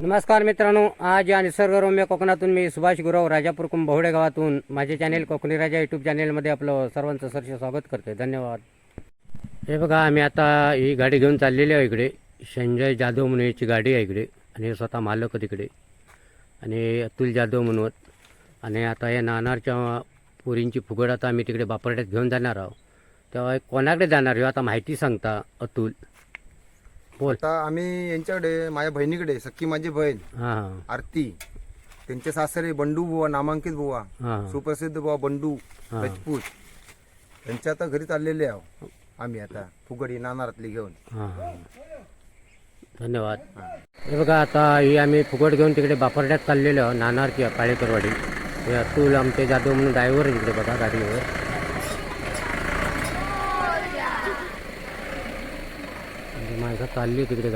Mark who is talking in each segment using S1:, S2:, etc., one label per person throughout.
S1: नमस्कार मित्रांनो आज या निसर्गरम्य कोकणातून मी सुभाष गुरव राजापूर कुंभवडे गावातून माझे चॅनेल कोकणी राजा यूट्यूब चॅनेलमध्ये आपलं सर्वांचं सरसे स्वागत करते धन्यवाद. हे बघा आम्ही आता ही गाडी घेऊन चाललेली आहे इकडे. संजय जाधव म्हणून याची गाडी आहे इकडे आणि स्वतः मालक तिकडे आणि अतुल जाधव म्हणून. आणि आता या नानारच्या पुरींची फुगड आता आम्ही तिकडे बापरड्यात घेऊन जाणार आहोत. तेव्हा कोणाकडे जाणार आहे आता माहिती सांगता अतुल.
S2: आता आम्ही यांच्याकडे माझ्या बहिणीकडे सख्खी माझी बहीण
S1: हां.
S2: आरती त्यांचे सासरे बंडू बुवा नामांकित बुवा
S1: हां.
S2: सुप्रसिद्ध बुवा बंडू
S1: हा.
S2: राजपूत त्यांच्या आता घरी चाललेले आहो आम्ही आता फुगडी नानारातली घेऊन.
S1: हां हां. धन्यवाद. हे बघा आता ही आम्ही फुकट घेऊन तिकडे बापरड्यात चाललेलो आहोत नाणार किंवा काळेकरवाडी हे अतुल आमचे जाधव म्हणून ड्रायव्हर तिकडे बघा गाडीवर.
S3: കല്ല് കിതിരി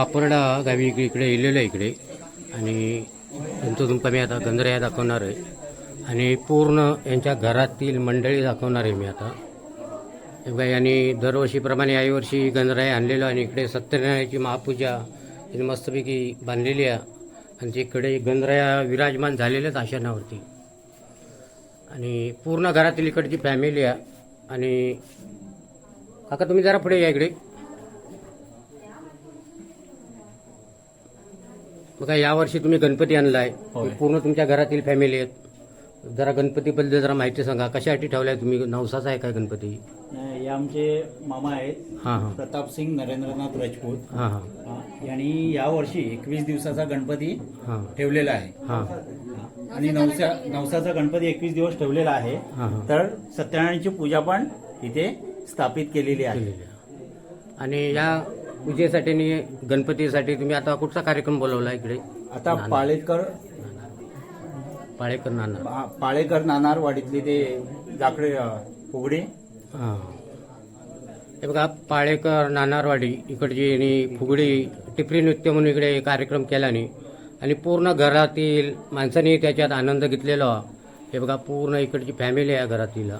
S3: बापरडा गावी इकडे इकडे आहे इकडे. आणि त्यांचं तुमका मी आता गंधऱ्या दाखवणार आहे. आणि पूर्ण यांच्या घरातील मंडळी दाखवणार आहे मी आता. हे बघा यांनी दरवर्षीप्रमाणे याही वर्षी गंधराय आणलेलो आणि इकडे सत्यनारायणाची महापूजा यांनी मस्तपैकी बांधलेली आहे. आणि तिकडे गंधराया विराजमान झालेल्याच आशनावरती. आणि पूर्ण घरातील इकडची फॅमिली आहे. आणि काका तुम्ही जरा पुढे या इकडे. बघा यावर्षी तुम्ही गणपती आणलाय. पूर्ण तुमच्या घरातील फॅमिली आहेत. जरा गणपतीबद्दल जरा माहिती सांगा. कशासाठी ठेवलाय तुम्ही? नवसाचा आहे काय गणपती?
S4: नाही, हे आमचे मामा आहेत.
S3: हां हां.
S4: प्रताप सिंग नरेंद्रनाथ राजपूत.
S3: हां हां.
S4: हा, यांनी यावर्षी एकवीस दिवसाचा गणपती
S3: हां.
S4: ठेवलेला आहे.
S3: हां.
S4: आणि नवसा नवसाचा गणपती एकवीस दिवस ठेवलेला आहे.
S3: हां हां.
S4: तर सत्यनारायणची पूजा पण इथे स्थापित केलेली आहे.
S3: केलेली आहे. आणि या पूजेसाठी आणि गणपतीसाठी तुम्ही आता कुठचा कार्यक्रम बोलवला इकडे?
S4: आता पाळेकर
S3: पाळेकर नाना.
S4: पा- पाळेकर नानारवाडीतले ते जाकडे फुगडे.
S3: हां. हे बघा पाळेकर नानारवाडी इकडची आणि फुगडी टिपरी नृत्य म्हणून इकडे कार्यक्रम केल्याने आणि पूर्ण घरातील माणसांनी त्याच्यात आनंद घेतलेला. हे बघा पूर्ण इकडची फॅमिली आहे घरातील.